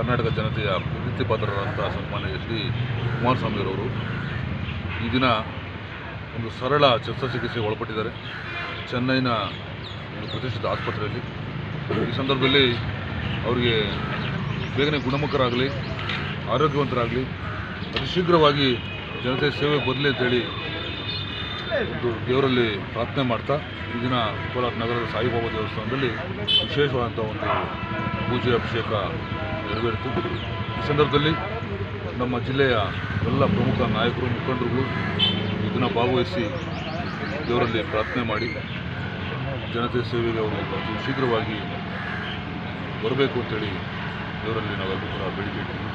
ಕರ್ನಾಟಕ ಜನತೆಯ ಪ್ರೀತಿ ಪಾತ್ರರಾದಂಥ ಸನ್ಮಾನ್ಯ S D ಕುಮಾರಸ್ವಾಮಿಯವರು ಈ ದಿನ ಒಂದು ಸರಳ ಶಸ್ತ್ರಚಿಕಿತ್ಸೆಗೆ ಒಳಪಟ್ಟಿದ್ದಾರೆ. ಚೆನ್ನೈನ ಒಂದು ಪ್ರತಿಷ್ಠಿತ ಆಸ್ಪತ್ರೆಯಲ್ಲಿ. ಈ ಸಂದರ್ಭದಲ್ಲಿ ಅವರಿಗೆ ಬೇಗನೆ ಗುಣಮುಖರಾಗಲಿ, ಆರೋಗ್ಯವಂತರಾಗಲಿ, ಅತಿ ಶೀಘ್ರವಾಗಿ ಜನತೆ ಸೇವೆ ಬರಲಿ ಅಂತೇಳಿ ಒಂದು ದೇವರಲ್ಲಿ ಪ್ರಾರ್ಥನೆ ಮಾಡ್ತಾ ಈ ದಿನ ಕೋಲಾರ ನಗರದ ಸಾಯಿಬಾಬಾ ದೇವಸ್ಥಾನದಲ್ಲಿ ವಿಶೇಷವಾದಂಥ ಒಂದು ಪೂಜೆ, ಅಭಿಷೇಕ ನೆರವೇರಿತು. ಈ ಸಂದರ್ಭದಲ್ಲಿ ನಮ್ಮ ಜಿಲ್ಲೆಯ ಎಲ್ಲ ಪ್ರಮುಖ ನಾಯಕರು, ಮುಖಂಡರುಗಳು ಇದನ್ನು ಭಾಗವಹಿಸಿ ದೇವರಲ್ಲಿ ಪ್ರಾರ್ಥನೆ ಮಾಡಿ ಜನತೆ ಸೇವೆಗೆ ಅವರು ಅತಿ ಶೀಘ್ರವಾಗಿ ಬರಬೇಕು ಅಂತೇಳಿ ದೇವರಲ್ಲಿ ನಾವೆಲ್ಲರೂ ಕೂಡ ಬೇಡಿಕೆ ಇಟ್ಟಿದ್ದೀವಿ.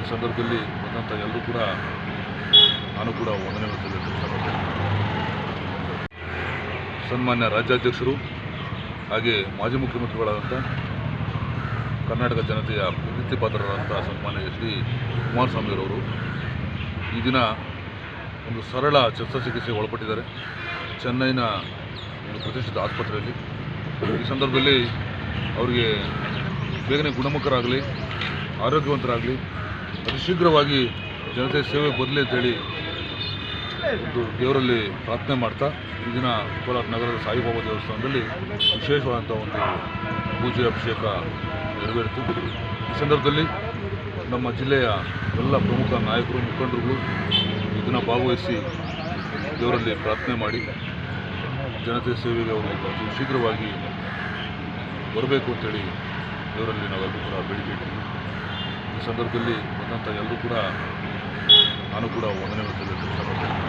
ಈ ಸಂದರ್ಭದಲ್ಲಿ ಬಂದಂಥ ಎಲ್ಲರೂ ಕೂಡ ನಾನು ಕೂಡ ವಂದನೆ ಸನ್ಮಾನ್ಯ ರಾಜ್ಯಾಧ್ಯಕ್ಷರು, ಹಾಗೆ ಮಾಜಿ ಮುಖ್ಯಮಂತ್ರಿಗಳಾದಂಥ ಕರ್ನಾಟಕ ಜನತೆಯ ಪ್ರೀತಿ ಪಾತ್ರರಾದಂಥ ಸನ್ಮಾನ್ಯ ಎಚ್ ಡಿ ಕುಮಾರಸ್ವಾಮಿಯವರು ಈ ದಿನ ಒಂದು ಸರಳ ಶಸ್ತ್ರಚಿಕಿತ್ಸೆಗೆ ಒಳಪಟ್ಟಿದ್ದಾರೆ. ಚೆನ್ನೈನ ಒಂದು ಪ್ರತಿಷ್ಠಿತ ಆಸ್ಪತ್ರೆಯಲ್ಲಿ. ಈ ಸಂದರ್ಭದಲ್ಲಿ ಅವರಿಗೆ ಬೇಗನೆ ಗುಣಮುಖರಾಗಲಿ, ಆರೋಗ್ಯವಂತರಾಗಲಿ, ಅತಿ ಶೀಘ್ರವಾಗಿ ಜನತೆ ಸೇವೆ ಬದಲಿ ಅಂತೇಳಿ ಒಂದು ದೇವರಲ್ಲಿ ಪ್ರಾರ್ಥನೆ ಮಾಡ್ತಾ ಈ ದಿನ ಕೋಲಾರ ನಗರದ ಸಾಯಿಬಾಬಾ ದೇವಸ್ಥಾನದಲ್ಲಿ ವಿಶೇಷವಾದಂಥ ಒಂದು ಪೂಜೆ, ಅಭಿಷೇಕ ನೆರವೇರಿತು. ಈ ಸಂದರ್ಭದಲ್ಲಿ ನಮ್ಮ ಜಿಲ್ಲೆಯ ಎಲ್ಲ ಪ್ರಮುಖ ನಾಯಕರು, ಮುಖಂಡರುಗಳು ಇದನ್ನು ಭಾಗವಹಿಸಿ ದೇವರಲ್ಲಿ ಪ್ರಾರ್ಥನೆ ಮಾಡಿ ಜನತೆ ಸೇವೆಗೆ ಅವರು ಶೀಘ್ರವಾಗಿ ಬರಬೇಕು ಅಂತೇಳಿ ದೇವರಲ್ಲಿ ನಾವೆಲ್ಲರೂ ಕೂಡ ಬೇಡಿಕೆ ಈ ಸಂದರ್ಭದಲ್ಲಿ ಬಂದಂಥ ಎಲ್ಲರೂ ಕೂಡ ನಾನು ಕೂಡ ವಂದನೆಗಳು ಸಲ್ಲಿಸಲು ಇಷ್ಟಪಡ್ತೇನೆ.